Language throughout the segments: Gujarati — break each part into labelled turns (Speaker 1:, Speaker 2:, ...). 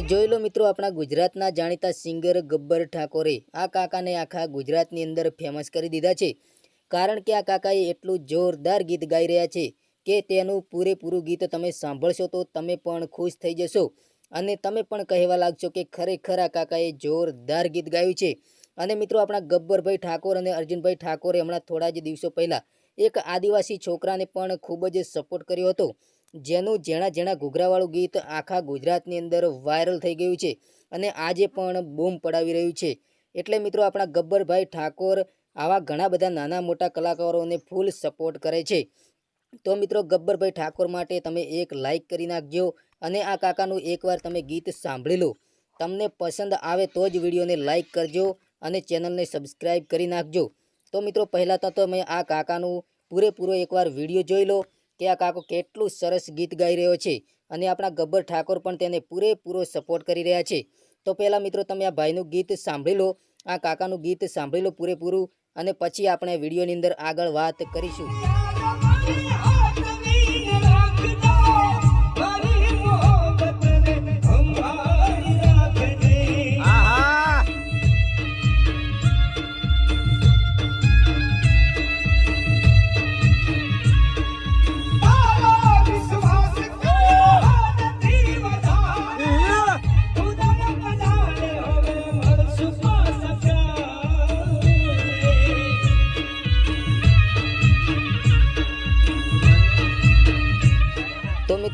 Speaker 1: જોઈ લો મિત્રો આપણા ગુજરાતના જાણીતા સિંગર ગબ્બર ઠાકોરે આ કાકાને આખા ગુજરાતની અંદર ફેમસ કરી દીધા છે. કારણ કે આ કાકાએ એટલું જોરદાર ગીત ગાઈ રહ્યા છે કે તેનું પૂરેપૂરું ગીત તમે સાંભળશો તો તમે પણ ખુશ થઈ જશો. અને તમે પણ કહેવા લાગશો કે ખરેખર આ કાકાએ જોરદાર ગીત ગાયું છે. અને મિત્રો આપણા ગબ્બરભાઈ ઠાકોર અને અર્જુનભાઈ ઠાકોરે હમણાં થોડા જ દિવસો પહેલાં એક આદિવાસી છોકરાને પણ ખૂબ જ સપોર્ટ કર્યો હતો. જેનું જેણા જેણા ઘૂઘરાવાળું ગીત આખા ગુજરાતની અંદર વાયરલ થઈ ગયું છે અને આજે પણ બૂમ પડાવી રહ્યું છે. એટલે મિત્રો આપણા ગબ્બરભાઈ ઠાકોર આવા ઘણા બધા નાના મોટા કલાકારોને ફૂલ સપોર્ટ કરે છે. તો મિત્રો ગબ્બરભાઈ ઠાકોર માટે તમે એક લાઇક કરી નાખજો અને આ કાકાનું એકવાર તમે ગીત સાંભળી લો. તમને પસંદ આવે તો જ વિડીયોને લાઇક કરજો અને ચેનલને સબસ્ક્રાઈબ કરી નાખજો. તો મિત્રો પહેલાં તો તમે આ કાકાનું પૂરેપૂરો એકવાર વીડિયો જોઈ લો કે આ કાકો કેટલું સરસ ગીત ગાઈ રહ્યો છે અને આપણા ગબ્બર ઠાકોર પણ તેને પૂરેપૂરો સપોર્ટ કરી રહ્યા છે. તો પહેલાં મિત્રો તમે આ ભાઈનું ગીત સાંભળી લો, આ કાકાનું ગીત સાંભળી લો પૂરેપૂરું અને પછી આપણે વિડીયોની અંદર આગળ વાત કરીશું.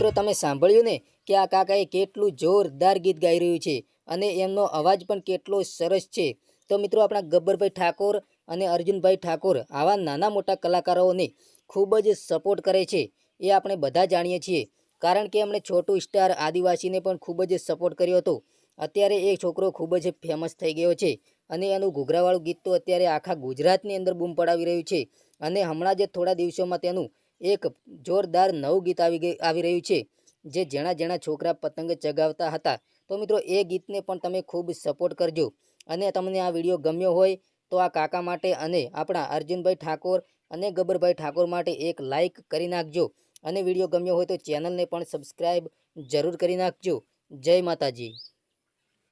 Speaker 1: મિત્રો, તમે સાંભળ્યું ને કે આ કાકાએ કેટલું જોરદાર ગીત ગાઈ રહ્યું છે અને એમનો અવાજ પણ કેટલો સરસ છે. તો મિત્રો, આપણા ગબ્બરભાઈ ઠાકોર અને અર્જુનભાઈ ઠાકોર આવા નાના મોટા કલાકારોને ખૂબ જ સપોર્ટ કરે છે એ આપણે બધા જાણીએ છીએ. કારણ કે એમણે છોટું સ્ટાર આદિવાસીને પણ ખૂબ જ સપોર્ટ કર્યો હતો. અત્યારે એ છોકરો ખૂબ જ ફેમસ થઈ ગયો છે અને એનું ઘૂઘરાવાળું ગીત તો અત્યારે આખા ગુજરાતની અંદર બૂમ પડાવી રહ્યું છે અને હમણાં જ થોડા દિવસોમાં તેનું એક જોરદાર નવું ગીત આવી ગઈ, આવી રહ્યું છે, જે જેણા જેણા છોકરા પતંગ ચગાવતા હતા. તો મિત્રો, એ ગીતને પણ તમે ખૂબ સપોર્ટ કરજો. અને તમને આ વીડિયો ગમ્યો હોય, તો આ કાકા માટે અને આપણા અર્જુનભાઈ ઠાકોર અને ગબ્બરભાઈ ઠાકોર માટે એક લાઈક કરી નાખજો. અને વીડિયો ગમ્યો હોય તો ચેનલને પણ સબસ્ક્રાઈબ જરૂર કરી નાખજો. જય માતાજી.